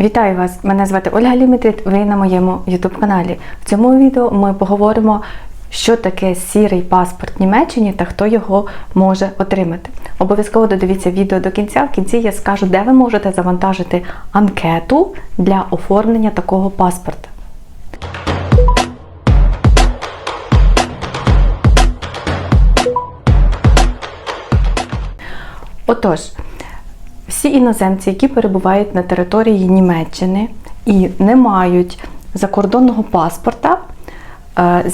Вітаю вас! Мене звати Ольга Лімітрит. Ви на моєму YouTube каналі. В цьому відео ми поговоримо, що таке сірий паспорт Німеччині та хто його може отримати. Обов'язково додивіться відео до кінця. В кінці я скажу, де ви можете завантажити анкету для оформлення такого паспорта. Отож, всі іноземці, які перебувають на території Німеччини і не мають закордонного паспорта е,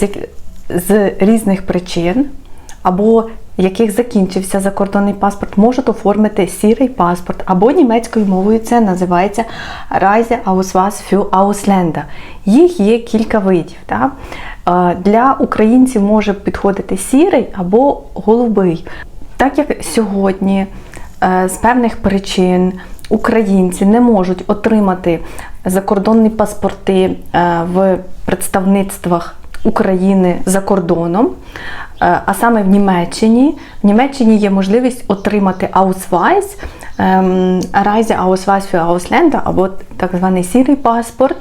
з, різних причин, або яких закінчився закордонний паспорт, можуть оформити сірий паспорт, або німецькою мовою це називається Reise Ausweis für Ausländer. Їх є кілька видів. Так? Е, Для українців може підходити сірий або голубий. Так як сьогодні з певних причин українці не можуть отримати закордонні паспорти е, в представництвах України за кордоном, е, а саме в Німеччині. В Німеччині є можливість отримати Ausweis, ем, Reise Ausweis für Ausländer, або так званий сірий паспорт.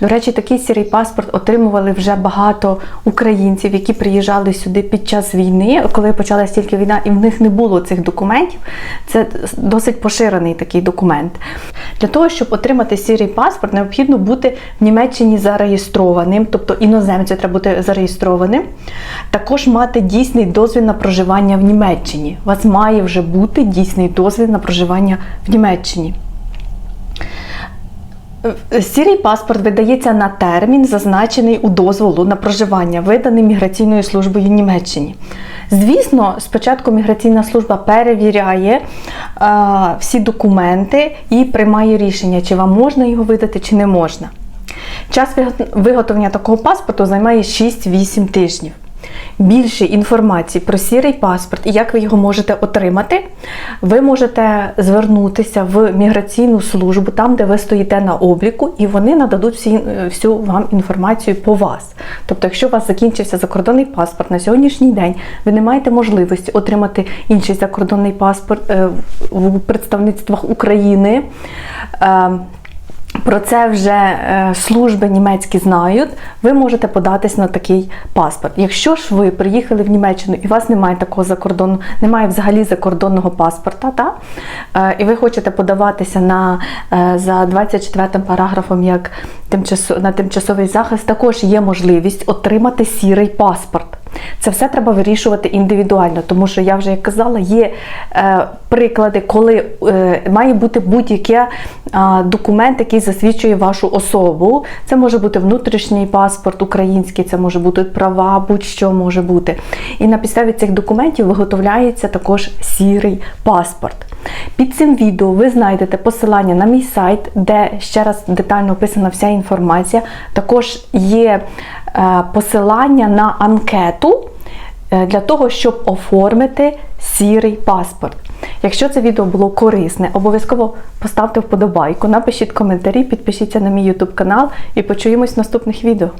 До речі, такий сірий паспорт отримували вже багато українців, які приїжджали сюди під час війни, коли почалася тільки війна, і в них не було цих документів. Це досить поширений такий документ. Для того, щоб отримати сірий паспорт, необхідно бути в Німеччині зареєстрованим, тобто іноземцю треба бути зареєстрованим. Також мати дійсний дозвіл на проживання в Німеччині. У вас має вже бути дійсний дозвіл на проживання в Німеччині. Сірий паспорт видається на термін, зазначений у дозволу на проживання, виданий міграційною службою Німеччині. Звісно, спочатку міграційна служба перевіряє е, всі документи і приймає рішення, чи вам можна його видати, чи не можна. Час виготовлення такого паспорту займає 6-8 тижнів. Більше інформації про сірий паспорт і як ви його можете отримати, ви можете звернутися в міграційну службу, там, де ви стоїте на обліку, і вони нададуть всі, е, всю вам інформацію по вас. Тобто, якщо у вас закінчився закордонний паспорт на сьогоднішній день, ви не маєте можливості отримати інший закордонний паспорт е, в представництвах України. Про це вже е, служби німецькі знають. Ви можете податись на такий паспорт. Якщо ж ви приїхали в Німеччину і у вас немає такого закордонного, немає взагалі закордонного паспорта, та, е, і ви хочете подаватися на, е, за 24 параграфом як на тимчасовий захист, також є можливість отримати сірий паспорт. Це все треба вирішувати індивідуально, тому що я вже як казала, є е, приклади, коли е, має бути будь-який е, документ, який засвідчує вашу особу. Це може бути внутрішній паспорт український, це може бути права, будь-що може бути. І на підставі цих документів виготовляється також сірий паспорт. Під цим відео ви знайдете посилання на мій сайт, де ще раз детально описана вся інформація. Також є е, посилання на анкету е, для того, щоб оформити сірий паспорт. Якщо це відео було корисне, обов'язково поставте вподобайку, напишіть коментарі, підпишіться на мій YouTube канал і почуємось в наступних відео.